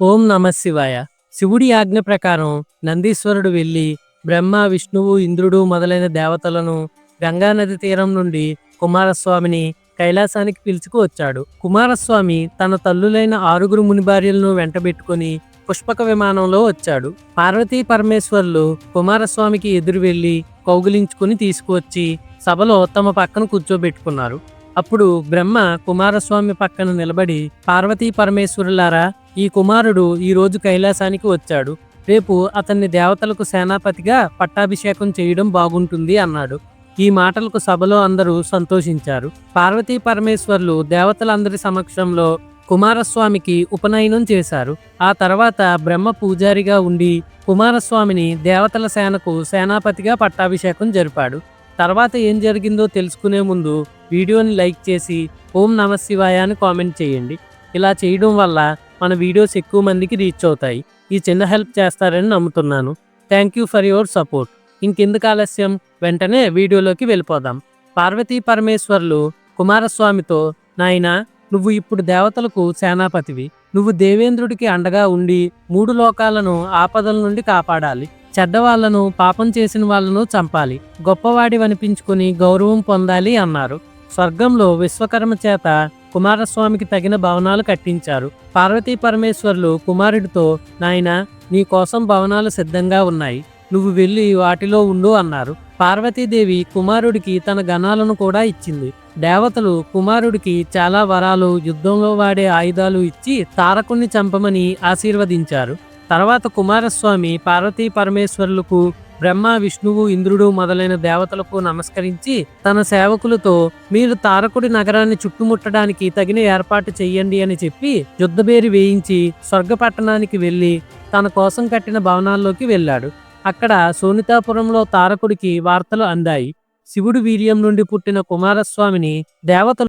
ఓం నమ శివాయ. శివుడి ఆజ్ఞ ప్రకారం నందీశ్వరుడు వెళ్ళి బ్రహ్మ విష్ణువు ఇంద్రుడు మొదలైన దేవతలను గంగానది తీరం నుండి కుమారస్వామిని కైలాసానికి పిలుచుకు వచ్చాడు. కుమారస్వామి తన తల్లులైన ఆరుగురు మునిభార్యలను వెంటబెట్టుకుని పుష్పక విమానంలో వచ్చాడు. పార్వతీ పరమేశ్వర్లు కుమారస్వామికి ఎదురు వెళ్ళి కౌగులించుకుని తీసుకువచ్చి సభలో తమ పక్కన కూర్చోబెట్టుకున్నారు. అప్పుడు బ్రహ్మ కుమారస్వామి పక్కన నిలబడి పార్వతీ పరమేశ్వరులారా ఈ కుమారుడు ఈరోజు కైలాసానికి వచ్చాడు. రేపు అతన్ని దేవతలకు సేనాపతిగా పట్టాభిషేకం చేయడం బాగుంటుంది అన్నాడు. ఈ మాటలకు సభలో అందరూ సంతోషించారు. పార్వతీ పరమేశ్వర్లు దేవతలందరి సమక్షంలో కుమారస్వామికి ఉపనయనం చేశారు. ఆ తర్వాత బ్రహ్మ పూజారిగా ఉండి కుమారస్వామిని దేవతల సేనకు సేనాపతిగా పట్టాభిషేకం జరిపాడు. తర్వాత ఏం జరిగిందో తెలుసుకునే ముందు వీడియోని లైక్ చేసి ఓం నమ శివాయ అని కామెంట్ చేయండి. ఇలా చేయడం వల్ల మన వీడియోస్ ఎక్కువ మందికి రీచ్ అవుతాయి. ఈ చిన్న హెల్ప్ చేస్తారని నమ్ముతున్నాను. Thank you for your support ఇంకెందుకు ఆలస్యం? వెంటనే వీడియోలోకి వెళ్ళిపోదాం. పార్వతీ పరమేశ్వర్లు కుమారస్వామితో నాయనా నువ్వు ఇప్పుడు దేవతలకు సేనాపతివి. నువ్వు దేవేంద్రుడికి అండగా ఉండి మూడు లోకాలను ఆపదల నుండి కాపాడాలి. చెడ్డవాళ్ళను పాపం చేసిన వాళ్ళను చంపాలి. గొప్పవాడి అనిపించుకుని గౌరవం పొందాలి అన్నారు. స్వర్గంలో విశ్వకర్మ చేత కుమారస్వామికి తగిన భవనాలు కట్టించారు. పార్వతీ పరమేశ్వర్లు కుమారుడితో నాయనా నీ కోసం భవనాలు సిద్ధంగా ఉన్నాయి. నువ్వు వెళ్ళి వాటిలో ఉండు అన్నారు. పార్వతీదేవి కుమారుడికి తన గణాలను కూడా ఇచ్చింది. దేవతలు కుమారుడికి చాలా వరాలు యుద్ధంలో వాడే ఆయుధాలు ఇచ్చి తారకుణ్ణి చంపమని ఆశీర్వదించారు. తర్వాత కుమారస్వామి పార్వతీ పరమేశ్వరులకు బ్రహ్మ విష్ణువు ఇంద్రుడు మొదలైన దేవతలకు నమస్కరించి తన సేవకులతో మీరు తారకుడి నగరాన్ని చుట్టుముట్టడానికి తగిన ఏర్పాటు చెయ్యండి అని చెప్పి యుద్ధబేరి వేయించి స్వర్గపట్టణానికి వెళ్ళి తన కోసం కట్టిన భవనాల్లోకి వెళ్ళాడు. అక్కడ సోనితాపురంలో తారకుడికి వార్తలు అందాయి. శివుడు వీర్యం నుండి పుట్టిన కుమారస్వామిని దేవతలు